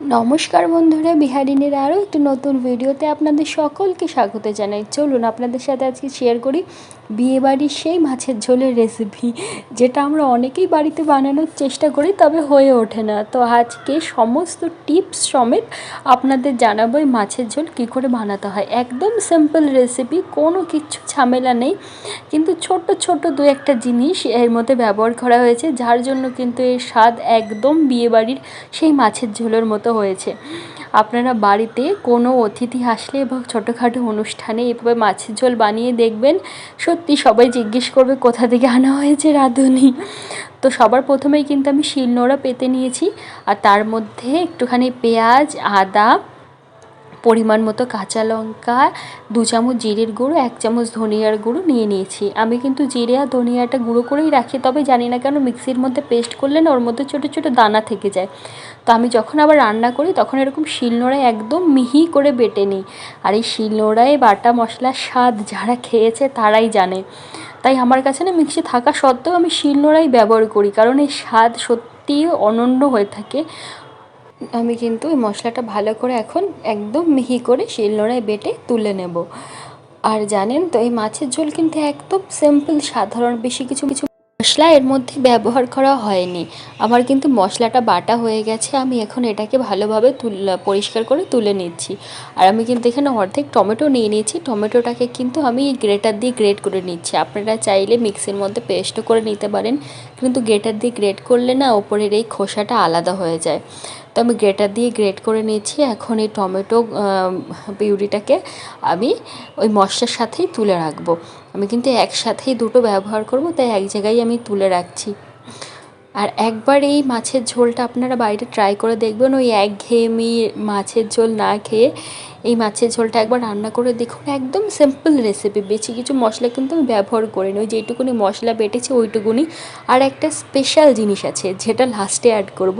নমস্কার বন্ধুরা বিহারিনের আরও একটি নতুন ভিডিওতে আপনাদের সকলকে স্বাগত জানাই। চলুন আপনাদের সাথে আজকে শেয়ার করি বিয়েবাড়ির সেই মাছের ঝোলের রেসিপি যেটা আমরা অনেকেই বাড়িতে বানানোর চেষ্টা করি, তবে হয়ে ওঠে না। তো আজকে সমস্ত টিপস সমেত আপনাদের জানাব এই মাছের ঝোল কী করে বানাতে হয়। একদম সিম্পল রেসিপি কোনো কিছু ঝামেলা নেই, কিন্তু ছোট্ট ছোট্ট দু একটা জিনিস এর মধ্যে ব্যবহার করা হয়েছে, যার জন্য কিন্তু এর স্বাদ একদম বিয়েবাড়ির সেই মাছের ঝোলের মতো হয়েছে। আপনারা বাড়িতে কোনো অতিথি আসলে এবং ছোটোখাটো অনুষ্ঠানে এভাবে মাছের ঝোল বানিয়ে দেখবেন, সত্যি সবাই জিজ্ঞেস করবে কোথা থেকে আনা হয়েছে রাঁধুনি। তো সবার প্রথমেই কিন্তু আমি শিলনোড়া পেতে নিয়েছি, আর তার মধ্যে একটুখানি পেঁয়াজ, আদা পরিমাণ মতো কাঁচা লঙ্কা, দু চামচ জিরের গুঁড়ো, এক চামচ ধনিয়ার গুঁড়ো নিয়ে নিয়েছি। আমি কিন্তু জিরে আর ধনিয়াটা গুঁড়ো করেই রাখি, তবে জানি না কেন মিক্সির মধ্যে পেস্ট করলে না ওর মধ্যে ছোটো ছোটো দানা থেকে যায়। তো আমি যখন আবার রান্না করি, তখন এরকম শিলনোড়ায় একদম মিহি করে বেটে নিই। আর এই শিলনোড়ায় বাটা মশলার স্বাদ যারা খেয়েছে তারাই জানে। তাই আমার কাছে না মিক্সি থাকা সত্ত্বেও আমি শিলনোড়াই ব্যবহার করি, কারণ এই স্বাদ সত্যিই অনন্য হয়ে থাকে। আমি কিন্তু এই মশলাটা ভালো করে এখন একদম মিহি করে শিলনোড়ায় বেটে তুলে নেব। আর জানেন তো, এই মাছের ঝোল কিন্তু একদম সিম্পল সাধারণ, বেশি কিছু কিছু মশলা এর মধ্যে ব্যবহার করা হয়নি। আমার কিন্তু মশলাটা বাটা হয়ে গেছে, আমি এখন এটাকে ভালোভাবে পরিষ্কার করে তুলে নিচ্ছি। আর আমি কিন্তু এখানে অর্ধেক টমেটো নিয়ে নিয়েছি, টমেটোটাকে কিন্তু আমি গ্রেটার দিয়ে গ্রেট করে নিচ্ছি। আপনারা চাইলে মিক্সির মধ্যে পেস্টও করে নিতে পারেন, কিন্তু গ্রেটার দিয়ে গ্রেট করলে না ওপরের এই খোসাটা আলাদা হয়ে যায়। তো আমি গ্রেটার দিয়ে গ্রেট করে নিয়েছি। এখন এই টমেটো পিউরিটাকে আমি ওই মশলার সাথেই তুলে রাখব। আমি কিন্তু একসাথেই দুটো ব্যবহার করব, তাই এক জায়গায় আমি তুলে রাখছি। আর একবার এই মাছের ঝোলটা আপনারা বাড়িতে ট্রাই করে দেখবেন, ওই একঘেয়েমি মাছের ঝোল না খেয়ে এই মাছের ঝোলটা একবার রান্না করে দেখুন, একদম সিম্পল রেসিপি বেশি কিছু মশলা কিন্তু আমি ব্যবহার করিনি, ওই যেটুকুনি মশলা বেটেছি ওইটুকুনি। আর একটা স্পেশাল জিনিস আছে, যেটা লাস্টে অ্যাড করব,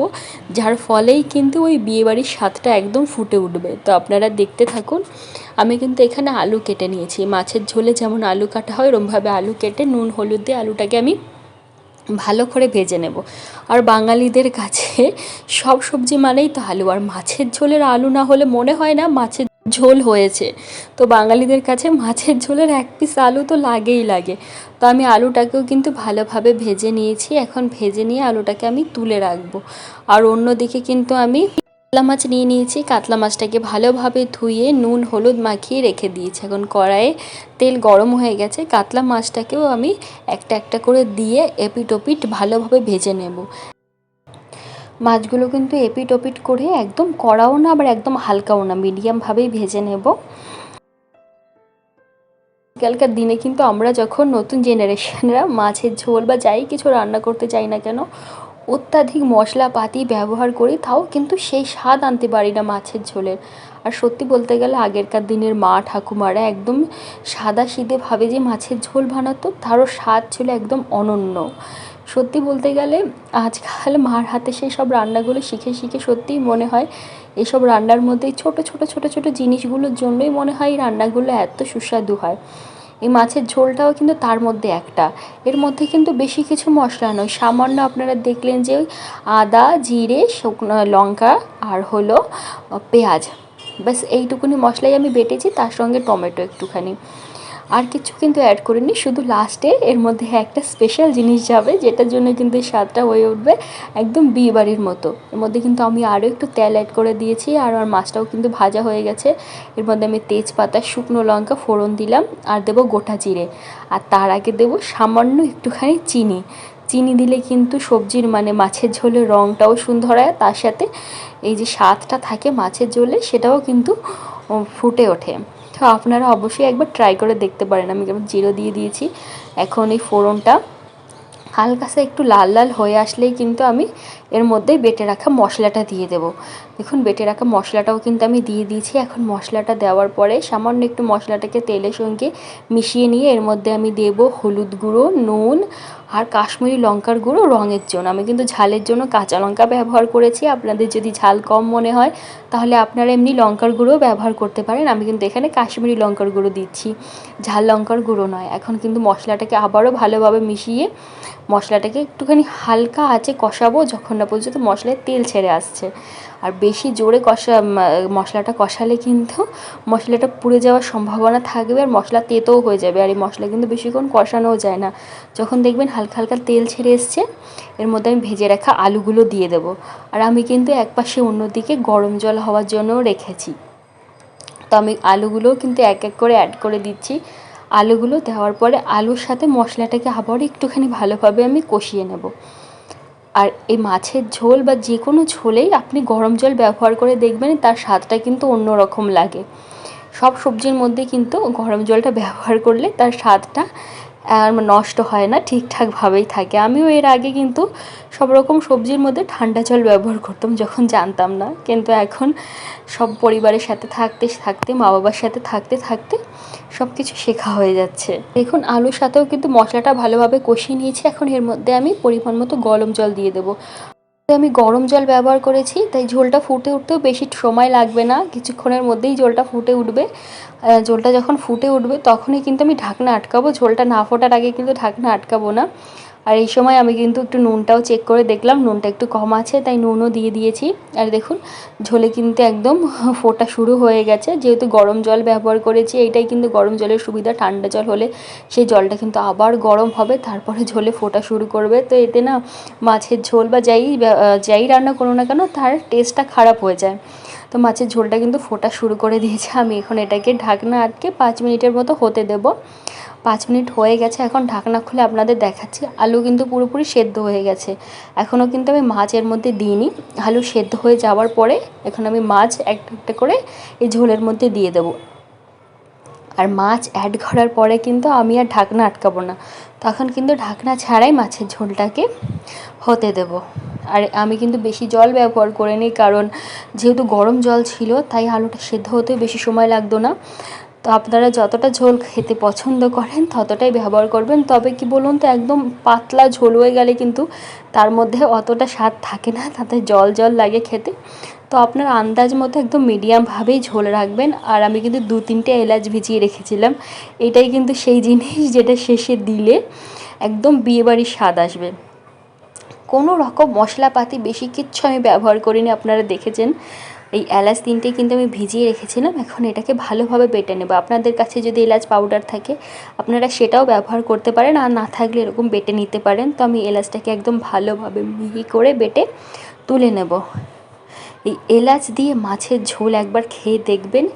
যার ফলেই কিন্তু ওই বিয়েবাড়ির স্বাদটা একদম ফুটে উঠবে। তো আপনারা দেখতে থাকুন, আমি কিন্তু এখানে আলু কেটে নিয়েছি, মাছের ঝোলে যেমন আলু কাটা হয়, ওরমভাবে আলু কেটে নুন, হলুদ দিয়ে আলুটাকে আমি ভালো করে ভেজে নেব। আর বাঙালিদের কাছে সব সবজি মানেই তো আলু। আর মাছের ঝোলের আলু না হলে মনে হয় না মাছের ঝোল হয়েছে। তো বাঙালিদের কাছে মাছের ঝোলের এক পিস আলু তো লাগেই লাগে। তো আমি আলুটাকেও কিন্তু ভালোভাবে ভেজে নিয়েছি। এখন ভেজে নিয়ে আলুটাকে আমি তুলে রাখব। আর অন্যদিকে কিন্তু আমি কাতলা মাছ নিয়ে নিয়েছি। কাতলা মাছটাকে ভালোভাবে ধুয়ে নুন, হলুদ মাখিয়ে রেখে দিয়েছি। এখন কড়াইয়ে তেল গরম হয়ে গেছে। কাতলা মাছটাকেও আমি একটা একটা করে দিয়ে এপিট ওপিট ভালোভাবে ভেজে নেব। মাছগুলো কিন্তু এপিট ওপিট করে একদম কড়াও না, আবার একদম হালকাও না। মিডিয়ামভাবেই ভেজে নেব। আজকালকার দিনে কিন্তু আমরা যখন নতুন জেনারেশনরা মাছের ঝোল বা যাই কিছু রান্না করতে চাই না কেন অত্যাধিক মশলাপাতি ব্যবহার করি, তাও কিন্তু সেই স্বাদ আনতে পারি না মাছের ঝোলের। আর সত্যি বলতে গেলে আগেরকার দিনের মা ঠাকুমারা একদম সাদা সিধেভাবে যে মাছের ঝোল বানাতো, তারও স্বাদ ছিল একদম অনন্য। সত্যি বলতে গেলে আজকাল মার হাতে সেই সব রান্নাগুলো শিখে শিখে সত্যিই মনে হয় এসব রান্নার মধ্যে ছোটো ছোটো ছোটো ছোটো জিনিসগুলোর জন্যই মনে হয় এই রান্নাগুলো এত সুস্বাদু হয়। এই মাছের ঝোলটাও কিন্তু তার মধ্যে একটা। এর মধ্যে কিন্তু বেশি কিছু মশলা নয়। সামান্য আপনারা দেখলেন যে আদা, জিরে, শুকনো লঙ্কা আর হলো পেঁয়াজ। ব্যাস, এইটুকুনি মশলাই আমি বেটেছি, তার সঙ্গে টমেটো একটুখানি। আর কিছু কিন্তু অ্যাড করিনি, শুধু লাস্টে এর মধ্যে একটা স্পেশাল জিনিস যাবে, যেটার জন্য কিন্তু স্বাদটা হয়ে উঠবে একদম বিয়ে বাড়ির মতো। এর মধ্যে কিন্তু আমি আরও একটু তেল অ্যাড করে দিয়েছি, আর আমার মাছটাও কিন্তু ভাজা হয়ে গেছে। এর মধ্যে আমি তেজপাতা, শুকনো লঙ্কা ফোড়ন দিলাম, আর দেবো গোটা জিরে। আর তার আগে দেবো সামান্য একটুখানি চিনি। চিনি দিলে কিন্তু সবজির মানে মাছের ঝোলের রঙটাও সুন্দর হয় তার সাথে এই যে স্বাদটা থাকে মাছের ঝোলে, সেটাও কিন্তু ফুটে ওঠে। তো আপনারা অবশ্যই একবার ট্রাই করে দেখতে পারেন। আমি যেমন জিরো দিয়ে দিয়েছি, এখন এই ফোড়নটা হালকা সে একটু লাল লাল হয়ে আসলেই কিন্তু আমি এর মধ্যে বেটে রাখা মশলাটা দিয়ে দেবো। দেখুন, বেটে রাখা মশলাটাও কিন্তু আমি দিয়ে দিয়েছি। এখন মশলাটা দেওয়ার পরে সামান্য একটু মশলাটাকে তেলের সঙ্গে মিশিয়ে নিয়ে এর মধ্যে আমি দেবো হলুদ গুঁড়ো, নুন আর কাশ্মীরি লঙ্কার গুঁড়ো, রঙের জন্য আমি কিন্তু ঝালের জন্য কাঁচা লঙ্কা ব্যবহার করেছি। আপনাদের যদি ঝাল কম মনে হয়, তাহলে আপনারা এমনি লঙ্কার গুঁড়ো ব্যবহার করতে পারেন। আমি কিন্তু এখানে কাশ্মীরি লঙ্কার গুঁড়ো দিচ্ছি। ঝাল লঙ্কার গুঁড়ো নয়। এখন কিন্তু মশলাটাকে আবারও ভালোভাবে মিশিয়ে মশলাটাকে একটুখানি হালকা আছে কষাবো। যখন না পর্যন্ত মশলায় তেল ছেড়ে আসছে। আর বেশি জোরে কষা মশলাটা কষালে কিন্তু মশলাটা পুড়ে যাওয়ার সম্ভাবনা থাকবে আর মশলা তেতেও হয়ে যাবে। আর এই মশলা কিন্তু বেশিক্ষণ কষানোও যায় না। যখন দেখবেন হালকা হালকা তেল ছেড়ে এসছে, এর মধ্যে আমি ভেজে রাখা আলুগুলো দিয়ে দেবো। আর আমি কিন্তু একপাশে অন্যদিকে গরম জল হওয়ার জন্যও রেখেছি। তো আমি আলুগুলোও কিন্তু এক এক করে অ্যাড করে দিচ্ছি। আলুগুলো দেওয়ার পরে আলুর সাথে মশলাটাকে আবার একটুখানি ভালোভাবে আমি কষিয়ে নেব। আর এই মাছের ঝোল বা যে কোনো ঝোলেই আপনি গরম জল ব্যবহার করে দেখবেন, তার স্বাদটা কিন্তু অন্য রকম লাগে। সব সবজির মধ্যে কিন্তু গরম জলটা ব্যবহার করলে তার স্বাদটা আর নষ্ট হয় না, ঠিকঠাকভাবেই থাকে। আমিও এর আগে কিন্তু সব রকম সবজির মধ্যে ঠান্ডা জল ব্যবহার করতাম যখন জানতাম না। কিন্তু এখন সব পরিবারের সাথে থাকতে থাকতে মা বাবার সাথে থাকতে থাকতে সব কিছু শেখা হয়ে যাচ্ছে। দেখুন, আলুর সাথেও কিন্তু মশলাটা ভালোভাবে কষিয়ে নিয়েছি। এখন এর মধ্যে আমি পরিমাণ মতো গরম জল দিয়ে দেবো। আমি গরম জল ব্যবহার করেছি, তাই ঝোলটা ফুটে উঠতেও বেশি সময় লাগবে না। কিছুক্ষণের মধ্যেই ঝোলটা ফুটে উঠবে। ঝোলটা যখন ফুটে উঠবে, তখনই কিন্তু আমি ঢাকনা আটকাবো। ঝোলটা না ফোটার আগে কিন্তু ঢাকনা আটকাবো না। আর এই সময় আমি কিন্তু একটু নুনটাও চেক করে দেখলাম, নুনটা একটু কম আছে, তাই নুনও দিয়ে দিয়েছি। আর দেখুন, ঝোলে কিন্তু একদম ফোটা শুরু হয়ে গেছে। যেহেতু গরম জল ব্যবহার করেছি, এইটাই কিন্তু গরম জলের সুবিধা। ঠান্ডা জল হলে সেই জলটা কিন্তু আবার গরম হবে, তারপরে ঝোলে ফোটা শুরু করবে। তো এতে না মাছের ঝোল বা যাই যাই রান্না করো না কেন, তার টেস্টটা খারাপ হয়ে যায়। তো মাছের ঝোলটা কিন্তু ফোটা শুরু করে দিয়েছে। আমি এখন এটাকে ঢাকনা আটকে পাঁচ মিনিটের মতো হতে দেবো। পাঁচ মিনিট হয়ে গেছে, এখন ঢাকনা খুলে আপনাদের দেখাচ্ছি। আলু কিন্তু পুরোপুরি সেদ্ধ হয়ে গেছে। এখনও কিন্তু আমি মাছের মধ্যে দিইনি। আলু সেদ্ধ হয়ে যাওয়ার পরে এখন আমি মাছ একটা একটা করে এই ঝোলের মধ্যে দিয়ে দেবো। আর মাছ অ্যাড করার পরে কিন্তু আমি আর ঢাকনা আটকাবো না। তখন কিন্তু ঢাকনা ছাড়াই মাছের ঝোলটাকে হতে দেব। আর আমি কিন্তু বেশি জল ব্যবহার করিনি, কারণ যেহেতু গরম জল ছিল, তাই আলুটা সেদ্ধ হতে বেশি সময় লাগতো না। তো আপনারা যতটা ঝোল খেতে পছন্দ করেন, ততটাই ব্যবহার করবেন। তবে কি বলুন তো, একদম পাতলা ঝোল হয়ে গেলে কিন্তু তার মধ্যে অতটা স্বাদ থাকে না, তাতে জল জল লাগে খেতে। তো আপনার আন্দাজ মতো একদম মিডিয়ামভাবেই ঝোল রাখবেন। আর আমি কিন্তু দু তিনটে এলাচ ভিজিয়ে রেখেছিলাম। এটাই কিন্তু সেই জিনিস যেটা শেষে দিলে একদম বিয়েবাড়ির স্বাদ আসবে। কোনো রকম মশলাপাতি বেশি কিচ্ছু আমি ব্যবহার করিনি, আপনারা দেখেছেন। এই এলাচ তিনটে কিন্তু আমি ভিজিয়ে রেখেছিলাম, এখন এটাকে ভালোভাবে বেটে নেব। আপনাদের কাছে যদি এলাচ পাউডার থাকে, আপনারা সেটাও ব্যবহার করতে পারেন আর না থাকলে এরকম বেটে নিতে পারেন। তো আমি এলাচটাকে একদম ভালোভাবে মিহি করে বেটে তুলে নেব। এই এলাচ দিয়ে মাছের ঝোল একবার খেয়ে দেখবেন,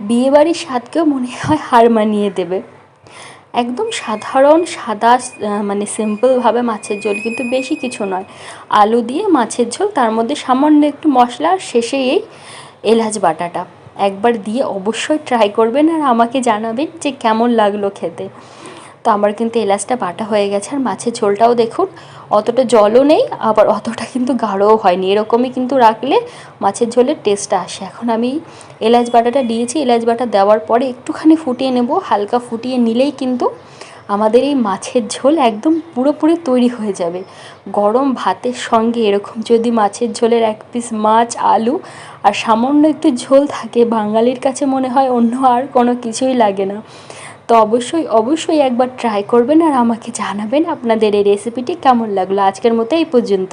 বিয়েবাড়ির স্বাদকেও মনে হয় হার মানিয়ে দেবে। একদম সাধারণ, সাদা মানে সিম্পলভাবে মাছের ঝোল, কিন্তু বেশি কিছু নয়। আলু দিয়ে মাছের ঝোল, তার মধ্যে সামান্য একটু মশলা আর শেষে এই এলাচ বাটাটা। একবার দিয়ে অবশ্যই ট্রাই করবেন আর আমাকে জানাবেন যে কেমন লাগল খেতে। তো আমার কিন্তু এলাচটা বাটা হয়ে গেছে আর মাছের ঝোলটাও দেখুন, অতটা জলও নেই, আবার অতটা কিন্তু গাঢ়ও হয়নি। এরকমই কিন্তু রাখলে মাছের ঝোলের টেস্টটা আসে। এখন আমি এলাচ বাটাটা দিয়েছি। এলাচ বাটা দেওয়ার পরে একটুখানি ফুটিয়ে নেব, হালকা ফুটিয়ে নিলেই কিন্তু আমাদের এই মাছের ঝোল একদম পুরোপুরি তৈরি হয়ে যাবে। গরম ভাতের সঙ্গে এরকম যদি মাছের ঝোলের এক পিস মাছ, আলু আর সামান্য একটু ঝোল থাকে, বাঙালির কাছে মনে হয় অন্য আর কোনো কিছুই লাগে না। তো অবশ্যই অবশ্যই একবার ট্রাই করবেন আর আমাকে জানাবেন আপনাদের এই রেসিপিটি কেমন লাগল আজকের মতো এই পর্যন্ত